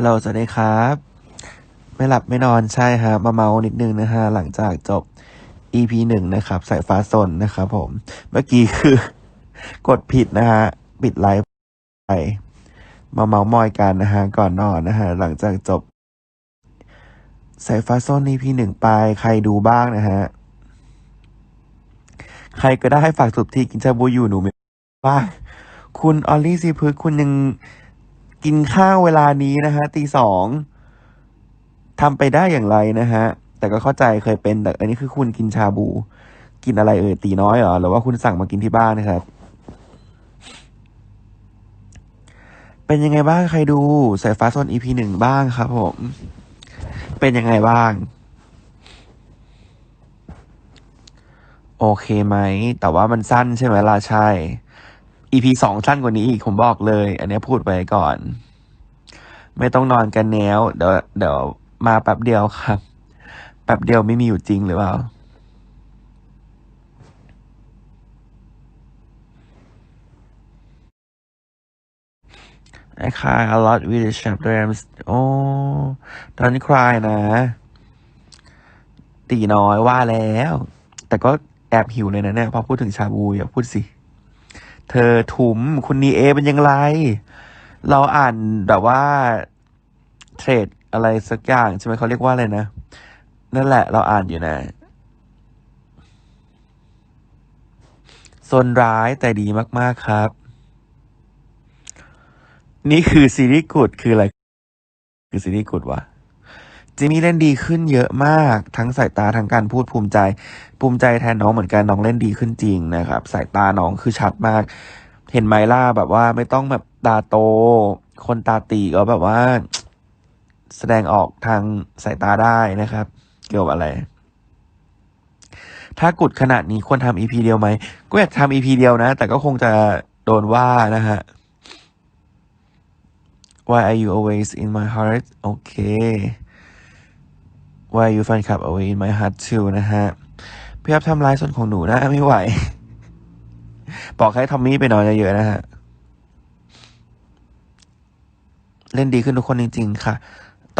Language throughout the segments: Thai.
ฮัลโหลสวัสดีครับ ไม่หลับไม่นอนใช่ครับมาเมานิดนึงนะฮะ หลังจากจบ EP หนึ่งนะครับสายฟ้าสนนะครับผม เมื่อกี้คือกดผิดนะฮะ ปิดไลฟ์ไป มาเมามอยกันนะฮะ ก่อนนอนนะฮะ หลังจากจบสายฟ้าสน EP หนึ่งไป ใครดูบ้างนะฮะ ใครก็ได้ฝากสุบที่กินชาบูอยู่หนูไม่ว่าคุณออลลี่ซีพึกคุณยัง กินข้าวเวลานี้นะฮะตีสองทำไปได้อย่างไรนะฮะ แต่ก็เข้าใจเคยเป็น แต่อันนี้คือคุณกินชาบู กินอะไรเอ่ยตีน้อยเหรอ หรือว่าคุณสั่งมากินที่บ้านนะครับ เป็นยังไงบ้างใครดูสายฟ้าโซน EP หนึ่งบ้างครับผม เป็นยังไงบ้าง โอเคไหม แต่ว่ามันสั้นใช่ไหมล่ะใช่ EP สองสั้นกว่านี้อีกผมบอกเลย อันนี้พูดไปก่อน ไม่ต้องนอนกันแนวเดี๋ยวเดี๋ยวมาแป๊บเดียวครับแป๊บเดียวไม่มีอยู่จริงหรือเปล่า I cry a lot with the chapters โอ้ตอนนี้ cry นะ ตีน้อยว่าแล้ว แต่ก็แอบหิวเลยนะเนี่ย พอพูดถึงชาบูอย่าพูดสิ เธอถุมคุณนีเอเป็นยังไงเราอ่านแบบว่าเทรดอะไรสักอย่างใช่ไหมเขาเรียกว่าอะไรนะ นั่นแหละเราอ่านอยู่นะซนร้ายแต่ดีมากๆครับ นี่คือซีรีส์กุดคืออะไร คือซีรีส์กุดวะ จิมมี่เล่นดีขึ้นเยอะมาก ทั้งสายตาทั้งการพูดภูมิใจ ภูมิใจแทนน้องเหมือนกันน้องเล่นดีขึ้นจริงนะครับ สายตาน้องคือชัดมาก เห็นไมล่าแบบว่าไม่ต้องแบบตาโต คนตาตีก็แบบว่า แสดงออกทางสายตาได้นะครับ เกี่ยวกับอะไร ถ้ากุดขนาดนี้ควรทำอีพีเดียวไหมก็อยากทำอีพีเดียวนะ แต่ก็คงจะโดนว่านะฮะ Why are you always in my heart โอเค Why you fan club away in my heart too นะฮะพี่ครับทำลายส่วนของหนูนะ ไม่ไหว บอกให้ทอมมี่ไปนอนเยอะๆนะฮะ เล่นดีขึ้นทุกคนจริง ๆ ค่ะ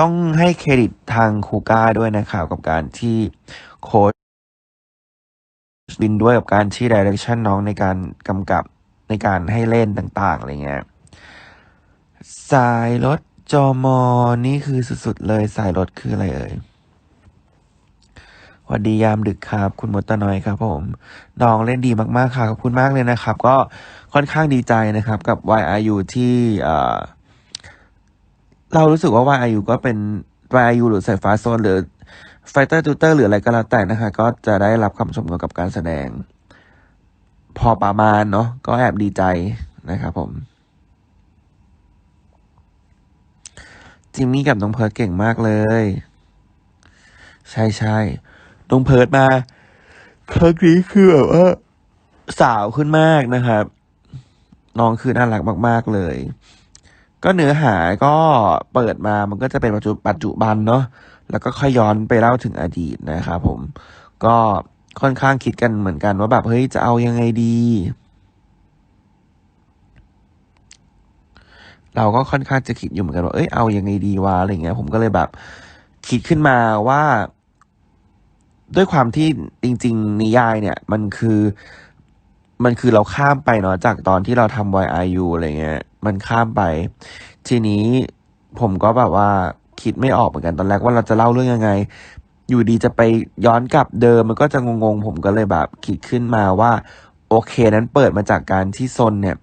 ต้องให้เครดิตทางคูก้าด้วยนะครับกับการที่โค้ชบินด้วยกับการที่ดิเรกชันน้องในการกำกับในการให้เล่นต่าง ๆ อะไรเงี้ย สายรถจอมอนี่คือสุด ๆ เลยสายรถคืออะไรเอ่ย วัสดียามดึกครับ คุณมดตะน้อยครับผมน้องเล่นดีมากๆค่ะขอบคุณมากเลยนะครับ ก็ค่อนข้างดีใจนะครับ กับ YRU ที่เอ่เรารู้สึกว่า YRU ก็เป็น YRU หรือสายฟ้าโซนหรือ Fighter Tutor หรืออะไรก็แล้วแต่นะคะ ก็จะได้รับคำชมเกี่ยวกับการแสดง พอประมาณเนาะก็แอบดีใจนะครับผมจิมมี่กับน้องเพิร์ดเก่งมากเลย ใช่ใช่ น้องเพิร์ดมาครั้งนี้คือแบบว่าสาวขึ้นมากนะครับ น้องคือน่ารักมาก ๆ เลย ก็เนื้อหาก็เปิดมามันก็จะเป็นปัจจุปัจจุบันเนาะแล้วก็ค่อยย้อนไปเล่าถึงอดีตนะครับผม ก็ค่อนข้างคิดกันเหมือนกันว่าแบบเฮ้ยจะเอายังไงดี เราก็ค่อนข้างจะคิดอยู่เหมือนกันว่าเอ้ยเอายังไงดีวะอะไรเงี้ย ผมก็เลยแบบคิดขึ้นมาว่า ด้วยความที่จริง ๆ นิยายเนี่ย มันคือ มันคือเราข้ามไปเนาะจากตอนที่เราทำ YIU อะไรเงี้ย มันข้ามไป ทีนี้ผมก็แบบว่าคิดไม่ออกเหมือนกันตอนแรกว่าเราจะเล่าเรื่องยังไง อยู่ดีจะไปย้อนกลับเดิมมันก็จะงงๆ ผมก็เลยแบบคิดขึ้นมาว่า โอเคนั้นเปิดมาจากการที่ซนเนี่ย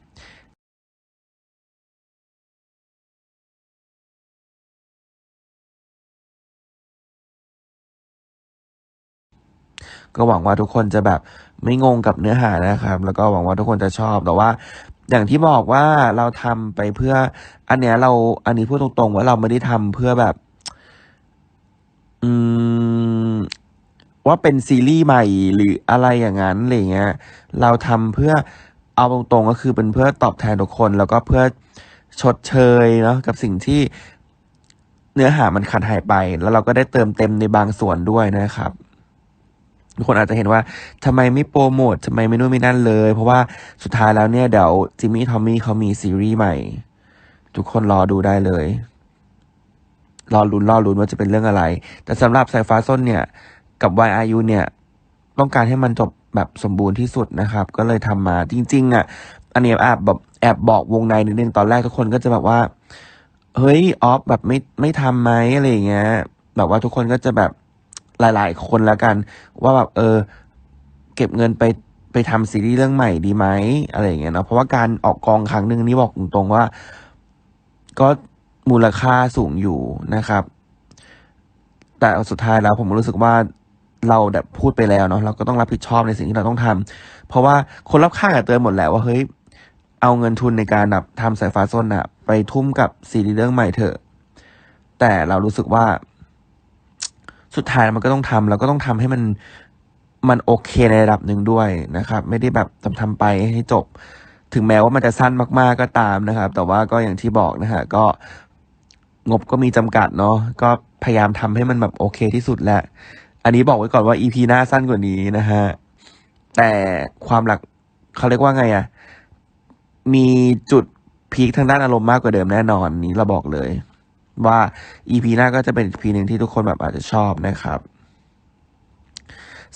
ก็หวังว่าทุกคนจะแบบไม่งงกับเนื้อหานะครับ แล้วก็หวังว่าทุกคนจะชอบแต่ว่า อย่างที่บอกว่าเราทำไปเพื่อ อันเนี้ยเราอันนี้พูดตรงๆว่าเราไม่ได้ทำเพื่อแบบ อืมว่าเป็นซีรีส์ใหม่หรืออะไรอย่างนั้นอะไรเงี้ย เราทำเพื่อเอาตรงๆก็คือเป็นเพื่อตอบแทนทุกคน แล้วก็เพื่อชดเชยเนาะกับสิ่งที่เนื้อหามันขาดหายไป แล้วเราก็ได้เติมเต็มในบางส่วนด้วยนะครับ ทุกคนอาจจะเห็นว่าทำไมไม่โปรโมททำไมไม่นู่นไม่นั่นเลย เพราะว่าสุดท้ายแล้วเนี่ยเดี๋ยวจิมมี่ทอมมี่เขามีซีรีส์ใหม่ ทุกคนรอดูได้เลย รอลุ้นรอลุ้นว่าจะเป็นเรื่องอะไร แต่สำหรับสายฟ้าส้นเนี่ย กับ YRU เนี่ย ต้องการให้มันจบแบบสมบูรณ์ที่สุดนะครับ ก็เลยทำมาจริง ๆ อะ อันนี้แอบแบบแอบบอกวงในนิดนึงตอนแรกทุกคนก็จะแบบว่า เฮ้ยออฟแบบไม่ไม่ทำไหมอะไรอย่างเงี้ยแบบว่าทุกคนก็จะแบบ หลาย ๆ คนแล้วกัน ว่าแบบเออ เก็บเงินไปไปทำซีรีส์เรื่องใหม่ดีไหมอะไรอย่างเงี้ยเนาะเพราะว่าการออกกองครั้งหนึ่งนี่บอกตรงๆว่า ก็มูลค่าสูงอยู่นะครับ แต่สุดท้ายแล้วผมรู้สึกว่าเราแบบพูดไปแล้วเนาะเราก็ต้องรับผิดชอบในสิ่งที่เราต้องทำเพราะว่าคนรอบข้างอะเตือนหมดแหละว่าเฮ้ยเอาเงินทุนในการแบบทำสายฟ้าส้นอะไปทุ่มกับซีรีส์เรื่องใหม่เถอะแต่เรารู้สึกว่า สุดท้ายมันก็ต้องทำแล้วก็ต้องทำให้มันมันโอเคในระดับหนึ่งด้วยนะครับ ไม่ได้แบบทำทำไปให้จบ ถึงแม้ว่ามันจะสั้นมาก ๆก็ตามนะครับ แต่ว่าก็อย่างที่บอกนะฮะก็งบก็มีจำกัดเนาะก็พยายามทำให้มันแบบโอเคที่สุดแหละ อันนี้บอกไว้ก่อนว่า EP หน้าสั้นกว่านี้นะฮะแต่ความหลักเขาเรียกว่าไงอะมีจุดพีคทางด้านอารมณ์มากกว่าเดิมแน่นอนนี้เราบอกเลย ว่า EP หน้าก็จะเป็น EP หนึ่งที่ทุกคนแบบอาจจะชอบนะครับ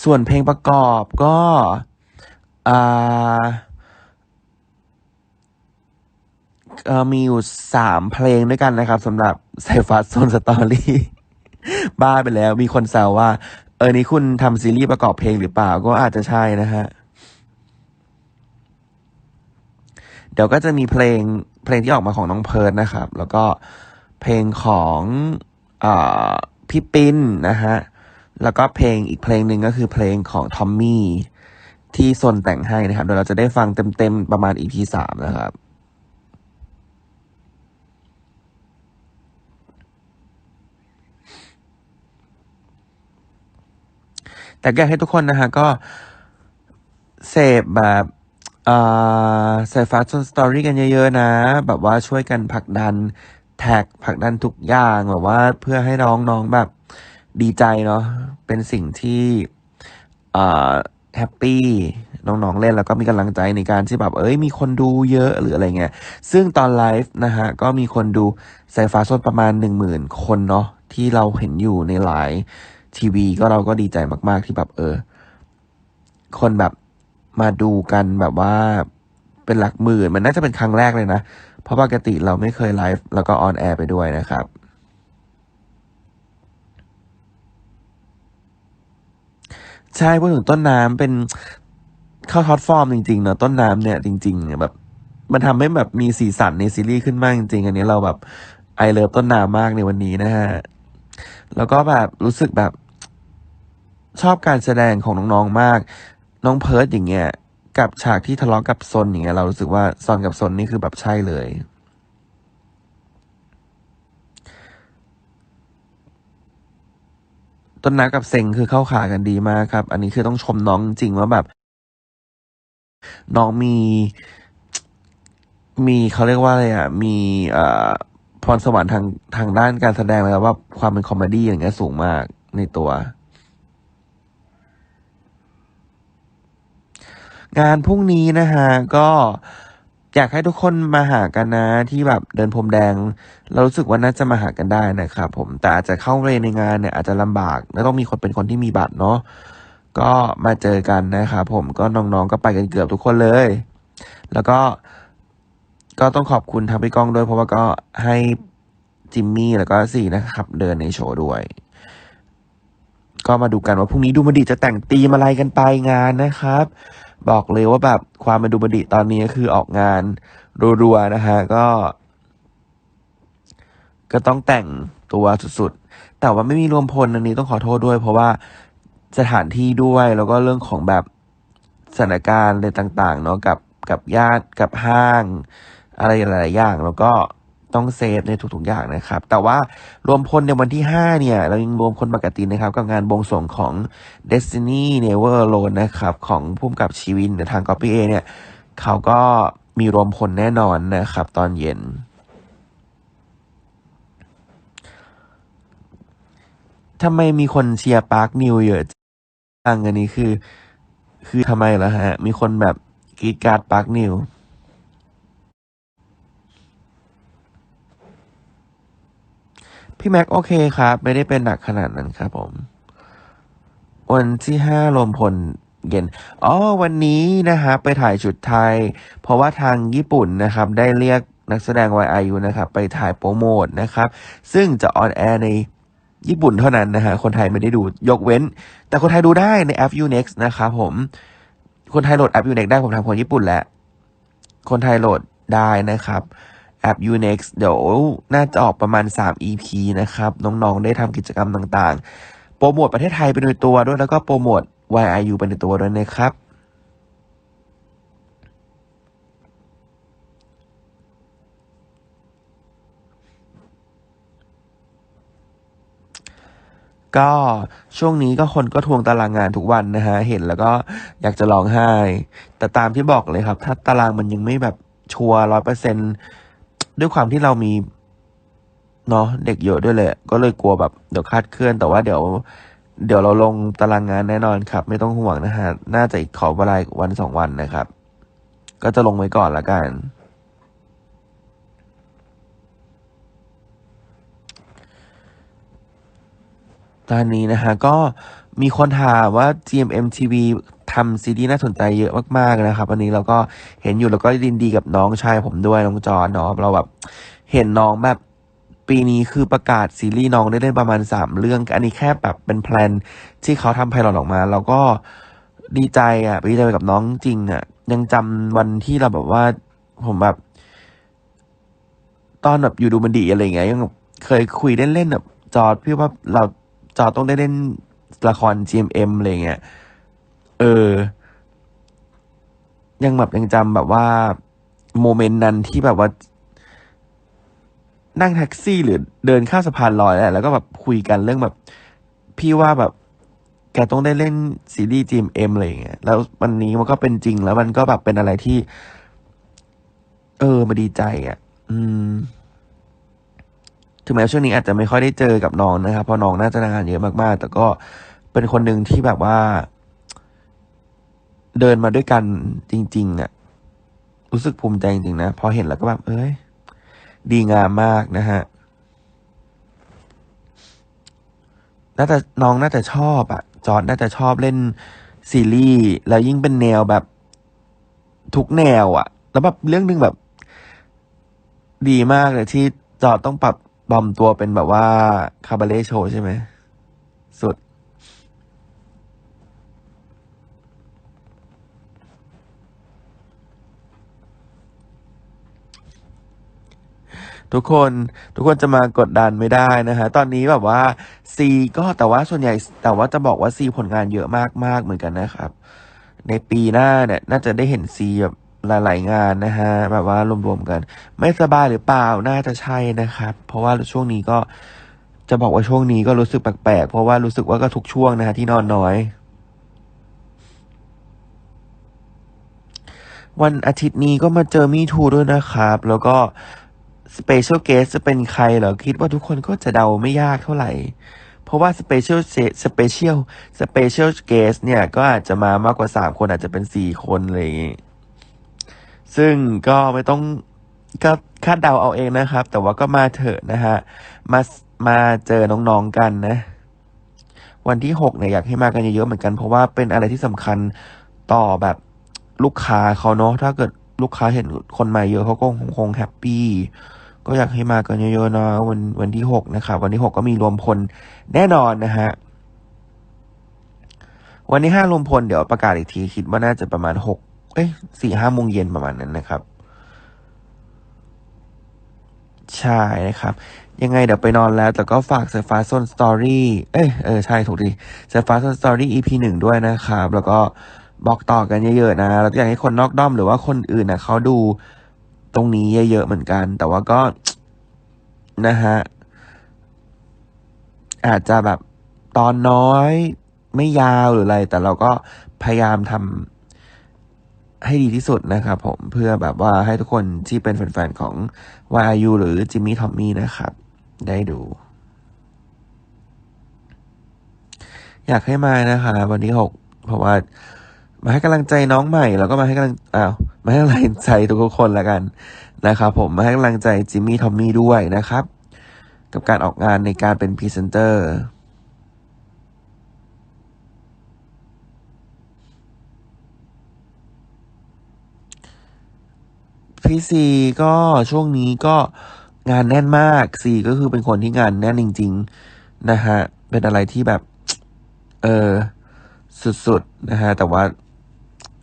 ส่วนเพลงประกอบก็มีอยู่สามเพลงด้วยกันนะครับสำหรับไซฟัสโซนสตอรี่บ้าไปแล้ว มีคนแซวว่า เออนี่คุณทำซีรีส์ประกอบเพลงหรือเปล่าก็อาจจะใช่นะฮะเดี๋ยวก็จะมีเพลงเพลงที่ออกมาของน้องเพิร์ดนะครับ แล้วก็ เพลงของอพี่ปิ้นนะฮะ แล้วก็เพลงอีกเพลงหนึ่งก็คือเพลงของทอมมี่ที่ซนแต่งให้นะครับเดี๋ยวเราจะได้ฟังเต็มๆประมาณ EP สามนะครับแต่อยากให้ทุกคนนะฮะก็เสพแบบอ่าใส่ฟาสต์สตอรี่กันเยอะๆนะ แบบว่าช่วยกันผลักดัน แท็กผลักดันทุกอย่างแบบว่าเพื่อให้น้องๆแบบดีใจเนาะเป็นสิ่งที่อ่าแฮปปี้น้องๆเล่นแล้วก็มีกำลังใจในการที่แบบเอ้ยมีคนดูเยอะหรืออะไรเงี้ยซึ่งตอนไลฟ์นะฮะก็มีคนดูสายฟ้าสดประมาณหนึ่งหมื่นคนเนาะที่เราเห็นอยู่ในไลฟ์ทีวีก็เราก็ดีใจมาก ๆ ที่แบบเออ คนแบบมาดูกันแบบว่าเป็นหลักหมื่น มันน่าจะเป็นครั้งแรกเลยนะ เพราะปกติเราไม่เคยไลฟ์แล้วก็ออนแอร์ไปด้วยนะครับ ใช่พูดถึงต้นน้ำเป็นเข้าท็อตฟอร์มจริงๆเนอะต้นน้ำเนี่ยจริงๆแบบมันทำให้แบบมีสีสันในซีรีส์ขึ้นมากจริงๆอันนี้เราแบบไอเลิฟต้นน้ำมากในวันนี้นะฮะแล้วก็แบบรู้สึกแบบชอบการแสดงของน้องๆมาก น้องเพิร์ดอย่างเงี้ย กับฉากที่ทะเลาะกับซนอย่างเงี้ยเรารู้สึกว่าซอนกับซนนี่คือแบบใช่เลย ต้นน้ำกับเซ็งคือเข้าขากันดีมากครับ อันนี้คือต้องชมน้องจริงว่าแบบ น้องมีมีเขาเรียกว่าอะไรอะ มีอ่อพรสวรรค์ทางทางด้านการแสดงแล้วว่าความเป็นคอมเมดี้อย่างเงี้ยสูงมากในตัว งานพรุ่งนี้นะฮะก็อยากให้ทุกคนมาหากันนะที่แบบเดินพรมแดง เรารู้สึกว่าน่าจะมาหากันได้นะครับผมแต่อาจจะเข้าไปในงานเนี่ยอาจจะลำบากและต้องมีคนเป็นคนที่มีบัตรเนาะก็มาเจอกันนะครับผมก็น้องๆก็ไปกันเกือบทุกคนเลย แล้วก็ก็ต้องขอบคุณทางพี่ก้องด้วย เพราะว่าก็ให้จิมมี่แล้วก็สี่นะครับ เดินในโชว์ด้วย ก็มาดูกันว่าพรุ่งนี้ดูมดีจะแต่งตีมอะไรกันไปงานนะครับ บอกเลยว่าแบบความเป็นดูมันดีตอนนี้ก็คือออกงานรัวๆนะฮะก็ ก็ต้องแต่งตัวสุดๆ แต่ว่าไม่มีรวมพลอันนี้ต้องขอโทษด้วย เพราะว่าสถานที่ด้วยแล้วก็เรื่องของแบบสถานการณ์อะไรต่าง ๆ เนาะกับกับญาติกับห้าง อะไรหลายๆอย่างแล้วก็ ต้องเซฟในทุกๆอย่างนะครับ แต่ว่ารวมพลในวันที่ 5 เนี่ย เรายังรวมคนปกตินะครับ กับงานบวงสรวงของ Destiny Never Alone นะครับ ของพุ่มกับชีวินแต่ทาง Copy A เนี่ยเขาก็มีรวมพลแน่นอนนะครับ ตอนเย็น ทำไมมีคนเชียร์ปาร์คนิวเยอะจังอันนี้คือ คือทำไมล่ะฮะ มีคนแบบกีดการ์ดปาร์คนิว เพี่แม็กโอเคครับ ไม่ได้เป็นหนักขนาดนั้นครับผม วันที่ห้าลมพลเย็น อ๋อ วันนี้นะฮะไปถ่ายชุดไทย เพราะว่าทางญี่ปุ่นนะครับ ได้เรียกนักแสดง YIU นะครับ ไปถ่ายโปรโมทนะครับ ซึ่งจะออนแอร์ในญี่ปุ่นเท่านั้นนะฮะ คนไทยไม่ได้ดูยกเว้น แต่คนไทยดูได้ในแอป Unext นะครับผม คนไทยโหลดแอป Unext ได้ผมทำคนญี่ปุ่นแหละ คนไทยโหลดได้นะครับ แอป Unex เดี๋ยวน่าจะออกประมาณ 3 EP นะครับ น้องๆ ได้ทำกิจกรรมต่างๆ โปรโมทประเทศไทยไปในตัวด้วย แล้วก็โปรโมท YIU ไปในตัวด้วยนะครับก็ช่วงนี้ก็คนก็ทวงตารางงานทุกวันนะฮะ เห็นแล้วก็อยากจะร้องไห้ แต่ตามที่บอกเลยครับ ถ้าตารางมันยังไม่แบบชัวร้อยเปอร์เซ็นต์ ด้วยความที่เรามีเนาะเด็กเยอะด้วยเลย ก็เลยกลัวแบบเดี๋ยวคาดเคลื่อน แต่ว่าเดี๋ยว เดี๋ยวเราลงตารางงานแน่นอนครับ ไม่ต้องห่วงนะฮะ น่าจะอีกขอเวลาวันสองวันนะครับ ก็จะลงไว้ก่อนละกัน ตอนนี้นะฮะก็มีคนถามว่า GMM TV ทำซีดีน่าสนใจเยอะมากๆนะครับ วันนี้เราก็เห็นอยู่แล้วก็ดินดีกับน้องชายผมด้วยน้องจอนเนาะเราแบบเห็นน้องแบบปีนี้คือประกาศซีรีส์น้องได้เล่นประมาณสามเรื่อง อันนี้แค่แบบเป็นแพลนที่เขาทำไพลอตออกมาแล้วก็ดีใจอะดีใจไปกับน้องจริงอะ ยังจำวันที่เราแบบว่าผมแบบ ตอนแบบอยู่ดูมันดีอะไรเงี้ยยังเคยคุยเล่นๆแบบจอดพี่ว่าเราจอดต้องได้เล่นละคร GMM อะไรอย่างเงี้ย เออ ยังแบบยังจำแบบว่า โมเมนต์นั้นที่แบบว่า นั่งแท็กซี่หรือเดินข้ามสะพานลอยแหละแล้วก็แบบคุยกันเรื่องแบบ พี่ว่าแบบ แกต้องได้เล่นซีรีส์ GMM อะไรอย่างเงี้ยแล้ววันนี้มันก็เป็นจริงแล้วมันก็แบบเป็นอะไรที่ เออมาดีใจอะ อืมถึงแม้ช่วงนี้อาจจะไม่ค่อยได้เจอกับน้องนะครับเพราะน้องน่าจะงานเยอะมากๆ แต่ก็เป็นคนหนึ่งที่แบบว่า เดินมาด้วยกันจริงๆอะ รู้สึกภูมิใจจริงๆนะ พอเห็นแล้วก็แบบ เอ้ย ดีงามมากนะฮะ น่าจะน้องน่าจะชอบอะ จอร์ดน่าจะชอบเล่นซีรีส์แล้วยิ่งเป็นแนวแบบทุกแนวอะ แล้วแบบเรื่องหนึงแบบ ดีมากเลยที่จอร์ดต้องปรับปลอมตัวเป็นแบบว่าคาบาเล่โชใช่ไหมสุด ทุกคนทุกคนจะมากดดันไม่ได้นะฮะตอนนี้แบบว่าซีก็แต่ว่าส่วนใหญ่แต่ว่าจะบอกว่าซีผลงานเยอะมากมากเหมือนกันนะครับ ในปีหน้าเนี่ยน่าจะได้เห็นซีแบบหลาย ๆ งานนะฮะแบบว่ารวมๆกัน ไม่สบายหรือเปล่าน่าจะใช่นะครับ เพราะว่าช่วงนี้ก็จะบอกว่าช่วงนี้ก็รู้สึกแปลกๆเพราะว่ารู้สึกว่าก็ทุกช่วงนะฮะที่นอนน้อย วันอาทิตย์นี้ก็มาเจอมีทูด้วยนะครับ แล้วก็ สเปเชียลเกสจะเป็นใครเหรอ คิดว่าทุกคนก็จะเดาไม่ยากเท่าไหร่ เพราะว่าสเปเชียลสเปเชียลสเปเชียลเกสเนี่ยก็อาจจะมามากกว่าสามคนอาจจะเป็นสี่คนอะไรอย่างงี้ซึ่งก็ไม่ต้องก็คาดเดาเอาเองนะครับ แต่ว่าก็มาเถอะนะฮะมามาเจอน้องๆกันนะ วันที่หกเนี่ยอยากให้มากันเยอะๆเหมือนกัน เพราะว่าเป็นอะไรที่สำคัญต่อแบบลูกค้าเขาเนาะถ้าเกิดลูกค้าเห็นคนมาเยอะเขาก็คงคงแฮปปี้ ก็อยากให้มากันเยอะๆนะวันวันที่หกนะครับวันที่หกก็มีรวมพลแน่นอนนะฮะวันที่ห้ารวมพลเดี๋ยวประกาศอีกทีคิดว่าน่าจะประมาณหกเอ้ยสี่ห้าโมงเย็นประมาณนั้นนะครับใช่นะครับ ยังไงเดี๋ยวไปนอนแล้ว แต่ก็ฝากเซฟาซอนสตอรี่เอ้ยเออใช่ถูกดีเซฟาซอนสตอรี่ EP หนึ่งด้วยนะครับ แล้วก็บอกต่อกันเยอะๆนะแล้วอยากให้คนนอกด้อมหรือว่าคนอื่นนะเขาดู ตรงนี้เยอะๆเหมือนกัน แต่ว่าก็นะฮะอาจจะแบบตอนน้อยไม่ยาวหรืออะไร แต่เราก็พยายามทำให้ดีที่สุดนะครับผมเพื่อแบบว่าให้ทุกคนที่เป็นแฟนๆของ YU หรือจิมมี่ทอมมี่นะครับ ได้ดู อยากให้มานะคะ วันที่หกเพราะว่ามาให้กำลังใจน้องใหม่ แล้วก็มาให้กำลังอ้าว มาให้กำลังใจทุกๆคนล้วกันนะครับผมมาให้กำลังใจจิมมี่ทอมมี่ด้วยนะครับ กับการออกงานในการเป็นพรีเซนเตอร์พี่ซีก็ช่วงนี้ก็งานแน่นมากซีก็คือเป็นคนที่งานแน่นจริง ๆ นะฮะ เป็นอะไรที่แบบ เออสุดๆ นะฮะ แต่ว่า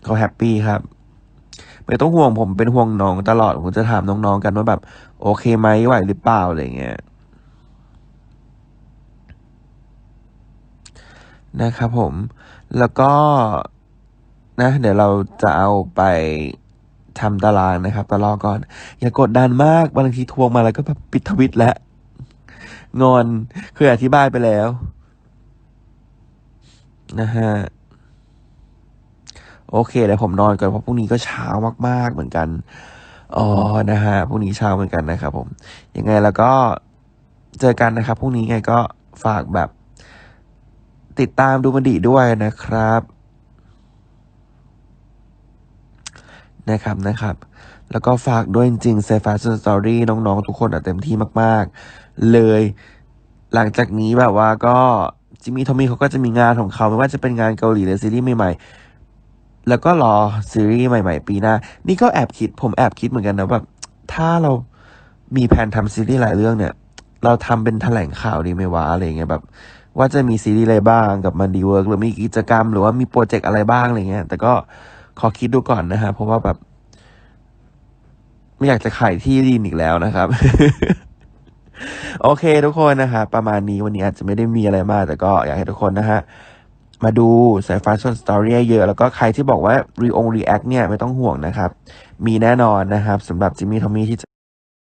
เขาแฮปปี้ครับ ไม่ต้องห่วงผมเป็นห่วงน้องตลอดผมจะถามน้องๆกันว่าแบบ โอเคไหมไหวหรือเปล่าอะไรเงี้ยนะครับผม แล้วก็นะ เดี๋ยวเราจะเอาไปทำตารางนะครับต่รอก่อน อย่ากดดันมากบางทีทวงมาแล้วก็แบบปิดทวิตแล้วงอนคืออธิบายไปแล้ว นะฮะ โอเคเดี๋ยวผมนอนก่อนเพราะพรุ่งนี้ก็เช้ามาก ๆ เหมือนกันอ๋อนะฮะพรุ่งนี้เช้าเหมือนกันนะครับผมยังไงแล้วก็เจอกันนะครับพรุ่งนี้ไงก็ฝากแบบ ติดตามดูมันดีด้วยนะครับ นะครับนะครับ แล้วก็ฝากด้วยจริงๆ s a f a s t Story น้องๆ ทุกคนอะเต็มที่มาก ๆ เลย หลังจากนี้แบบว่าก็จิมมี่ทอมมี่เขาก็จะมีงานของเขาไม่ว่าจะเป็นงานเกาหลีหรือซีรีส์ใหม่ๆ แล้วก็รอซีรีส์ใหม่ ๆ ปีหน้า นี่ก็แอบคิด ผมแอบคิดเหมือนกันนะแบบถ้าเรามีแผนทำซีรีส์หลายเรื่องเนี่ย เราทำเป็นแถลงข่าวดีไหมวะอะไรเงี้ยแบบ ว่าจะมีซีรีส์อะไรบ้างกับมันดีเวิร์กหรือมีกิจกรรม หรือว่ามีโปรเจกต์อะไรบ้างอะไรเงี้ย แต่ก็ขอคิดดูก่อนนะฮะเพราะว่าแบบ ไม่อยากจะขายที่ดินอีกแล้วนะครับ โอเคทุกคนนะฮะประมาณนี้วันนี้อาจจะไม่ได้มีอะไรมากแต่ก็อยากให้ทุกคนนะฮะ มาดูสายฟ้าชนสตอรี่เยอะ แล้วก็ใครที่บอกว่ารีองรีแอคเนี่ยไม่ต้องห่วงนะครับ มีแน่นอนนะครับสำหรับจิมมี่ทอมมี่ที่